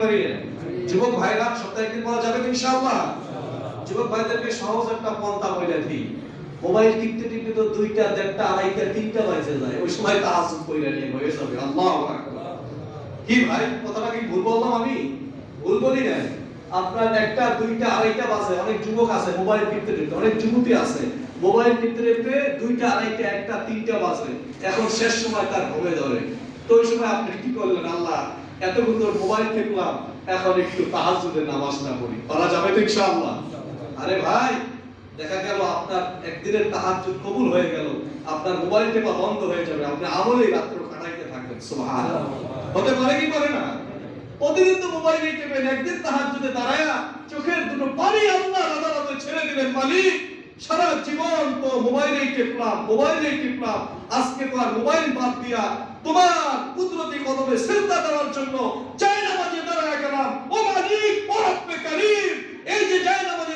যুবক ভাইরা, সপ্তাহে একদিন পড়া যাবে ইনশাআল্লাহ? যুবক ভাইদেরকে সহজ একটা পন্থা বলে দিই মোবাইল টিপতে টিপতে তো দুইটা, দেড়টা, আড়াইটা, তিনটা বাজে যায়। ওই সময় কইরা নিয়ে হয়ে যাবে। আল্লাহু কি ভাই, কথাটা কি ভুল বললাম আমি? ভুল বলি নাই। আপনার একটা, দুইটা, আড়াইটা বাজে। অনেক যুবক আছে মোবাইল টিপতে টিপতে, অনেক যুবতী আছে। মোবাইল টিপতে টিপতে দুইটা, আড়াইটা, একটা, তিনটা বাজে। এখন শেষ সময় তার ঘুমে ধরে। তো ওই সময় আপনি কি করলেন আল্লাহ? মোবাইল এখন একটু তাহাজ্জুদের নামাজটা পড়ি। করা যাবে তো ইনশাআল্লাহ। আরে ভাই, দেখা গেল আপনার একদিনের তাহাজ্জুদ কবুল হয়ে গেল। আপনার মোবাইল টেপা বন্ধ হয়ে যাবে। আপনি আমলেই রাত্র কাটাইতে থাকবেন সুবহানাল্লাহ। হতে পারে কি পারে না? প্রতিদিন তো মোবাইলে টেপেন একদিন তাহাজ্জুদে দাঁড়ায়া চোখের দুটো পানি আল্লাহ আদালতে ছেড়ে দিলেন মালিক। সারা জীবন তো মোবাইলেই টিপলাম মোবাইলেই টিপলাম। আজকে তো আর মোবাইল বাদ দিয়া তোমার কুদরতি কদমে সিজদা দেওয়ার জন্য চাই নামাজে দাঁড়ায় গেলাম। ও মালিক ও রব্বে কারীম এই যে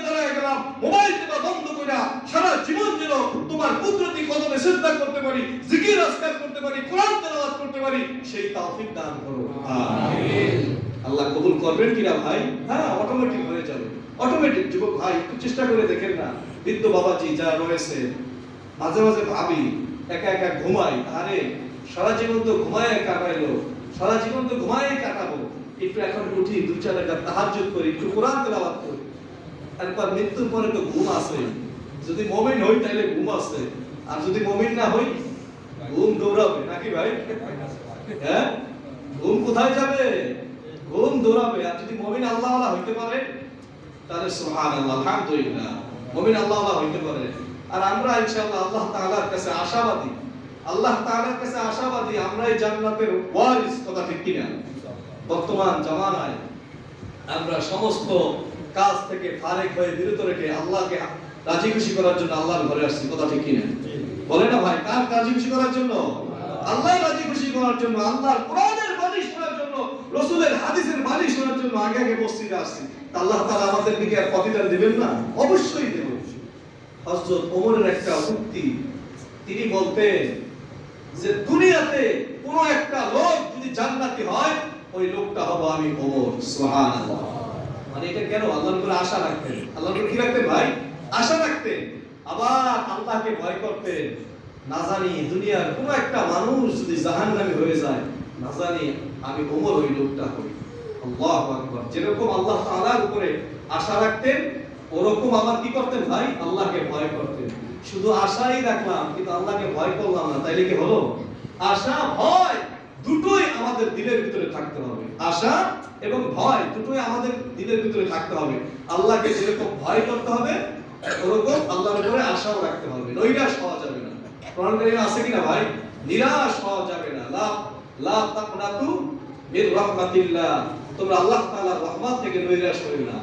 দাঁড়ায় গেলাম মোবাইল টেপা বন্ধ কইরা সারা জীবন যেন তোমার কুদরতি কদমে সিজদা করতে পারি জিকির আজকার করতে পারি কোরআন তেলাওয়াত করতে পারি সেই তৌফিক দান করো। আমিন। আল্লাহ কবুল করবেন কিনা ভাই? হ্যাঁ অটোমেটিক হয়ে যাবে। অটোমেটিক যুবক ভাই একটু চেষ্টা করে দেখেন না। বৃদ্ধ বাবাজি যা রয়েছে, মাঝে মাঝে ভাবি, একা একা ঘুমাই, আরে সারা জীবন তো ঘুমায় কাটাইলো, সারা জীবন তো ঘুমায় কাটাবো। একটু এখন উঠি দুই চার টাকা তাহাজ্জুদ করি, একটু কোরআন তেলাওয়াত করি। একবার মৃত্যুর পরে তো ঘুম আছে। যদি মমিন হই তাহলে ঘুম আছে। আর যদি মমিন না হই, ঘুম দৌড়াবে। নাকি ভাই? হ্যাঁ? ঘুম কোথায় যাবে? ঘুম দৌড়াবে। আর যদি মমিন আল্লাহ হইতে পারে, তাহলে সুবহানাল্লাহ, আলহামদুলিল্লাহ। মুমিন আল্লাহ আল্লাহ হইতে পারে। আর আমরা ইনশাআল্লাহ আল্লাহ তাআলার কাছে আশাবাদী। আল্লাহ তাআলার কাছে আশাবাদী আমরা এই জান্নাতের ওয়ারিস কথা ঠিক কিনা? বর্তমান জামানায় আমরা সমস্ত কাজ থেকে ফারেক হয়ে বিরত রেখে আল্লাহকে রাজি খুশি করার জন্য আল্লাহর ঘরে আসছি, কথা ঠিক কিনা? বলে না ভাই, কার রাজি খুশি করার জন্য? আল্লাহ রাজি খুশি করার জন্য, আল্লাহর শোনার জন্য রসুলের হাদিসের বাণী শোনার জন্য আগে আগে মসজিদে আসছি। আল্লাহ তাআলা আমাদের দিকে আর প্রতিদান দিবেন না, অবশ্যই দেব। হযরত ওমরের একটা উক্তি, তিনি বলতেন যে দুনিয়াতে কোন একটা লোক যদি জান্নাতি হয়, ওই লোকটা হব আমি ওমর, সুবহানাল্লাহ। মানে এটা কেন? আল্লাহর উপরে আশা রাখতেন। আল্লাহর উপরে কি রাখতেন ভাই? আশা রাখতেন। আবার আল্লাহকে ভয় করতেন, না জানি দুনিয়ার কোন একটা মানুষ যদি জাহান্নামী হয়ে যায় না জানি আমি ওমর ওই লোকটা হই। আল্লাহু আকবার। যেরকম আল্লাহ তাআলার উপরে আশা রাখতেন, ওরকম আবার কি করতেন ভাই? আল্লাহকে ভয় করতেন। শুধু আশাই রাখলাম, কিন্তু আল্লাহকে ভয় করলাম না। তাইলে কি হলো? আশা, ভয় দুটোই আমাদের দিলের ভিতরে থাকতে হবে। আশা এবং ভয় দুটোই আমাদের দিলের ভিতরে থাকতে হবে। আল্লাহকে যেরকম ভয় করতে হবে, ওরকম আল্লাহর উপরে আশাও রাখতে হবে। নৈরাশ হওয়া যাবে না। কোরআন আছে কিনা ভাই? নিরাশ হওয়া যাবে না। লা লা তাকনাতু মির রাহমাতিল্লাহ। তোমরা আল্লাহ তাআলার রহমত থেকে নৈরাশ হইও না।